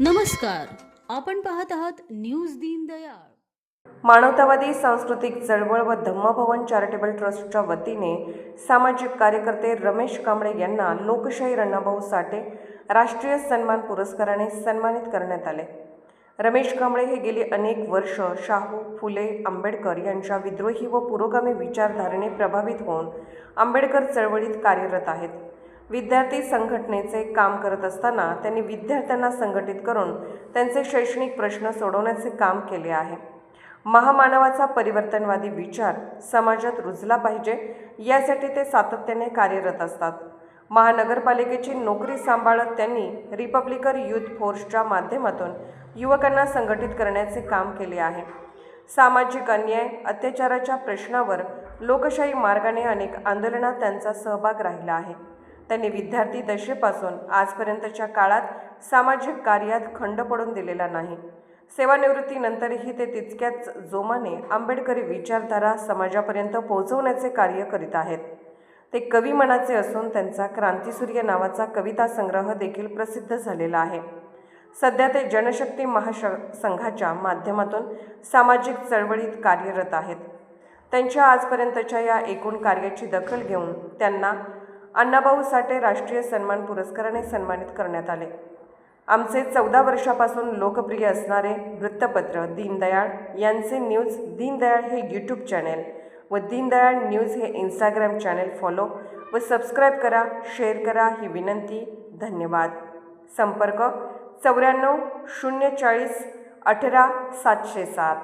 नमस्कार आपण पाहत आहात न्यूज दीनदयाळ मानवतावादी सांस्कृतिक चळवळ व धम्मभवन चॅरिटेबल ट्रस्टच्या वतीने सामाजिक कार्यकर्ते रमेश कांबळे यांना लोकशाही अण्णाभाऊ साठे राष्ट्रीय सन्मान पुरस्काराने सन्मानित करण्यात आले. रमेश कांबळे हे गेली अनेक वर्ष शाहू फुले आंबेडकर यांच्या विद्रोही व पुरोगामी विचारधारेने प्रभावित होऊन आंबेडकर चळवळीत कार्यरत आहेत. विद्यार्थी संघटनेचे काम करत असताना त्यांनी विद्यार्थ्यांना संघटित करून त्यांचे शैक्षणिक प्रश्न सोडवण्याचे काम केले आहे. महामानवाचा परिवर्तनवादी विचार समाजात रुजला पाहिजे यासाठी ते सातत्याने कार्यरत असतात. महानगरपालिकेची नोकरी सांभाळत त्यांनी रिपब्लिकन युथ फोर्सच्या माध्यमातून युवकांना संघटित करण्याचे काम केले आहे. सामाजिक अन्याय अत्याचाराच्या प्रश्नावर लोकशाही मार्गाने अनेक आंदोलनात त्यांचा सहभाग राहिला आहे. त्यांनी विद्यार्थी दशेपासून आजपर्यंतच्या काळात सामाजिक कार्यात खंड पडून दिलेला नाही. सेवानिवृत्तीनंतरही ते तितक्याच जोमाने आंबेडकरी विचारधारा समाजापर्यंत पोहोचवण्याचे कार्य करीत आहेत. ते कवी मनाचे असून त्यांचा क्रांतीसूर्य नावाचा कविता संग्रह देखील प्रसिद्ध झालेला आहे. सध्या ते जनशक्ती महाश संघाच्या माध्यमातून सामाजिक चळवळीत कार्यरत आहेत. त्यांच्या आजपर्यंतच्या या एकूण कार्याची दखल घेऊन त्यांना अण्णाभाऊ साठे राष्ट्रीय सन्मान पुरस्काराने सन्मानित करण्यात आले. आमचे चौदा वर्षापासून लोकप्रिय असणारे वृत्तपत्र दीनदयाळ यांचे न्यूज दीनदयाळ हे यूट्यूब चॅनेल व दीनदयाळ न्यूज हे इंस्टाग्राम चॅनेल फॉलो व सबस्क्राईब करा शेअर करा ही विनंती. धन्यवाद. संपर्क चौऱ्याण्णव शून्य चाळीस अठरा सातशे सात.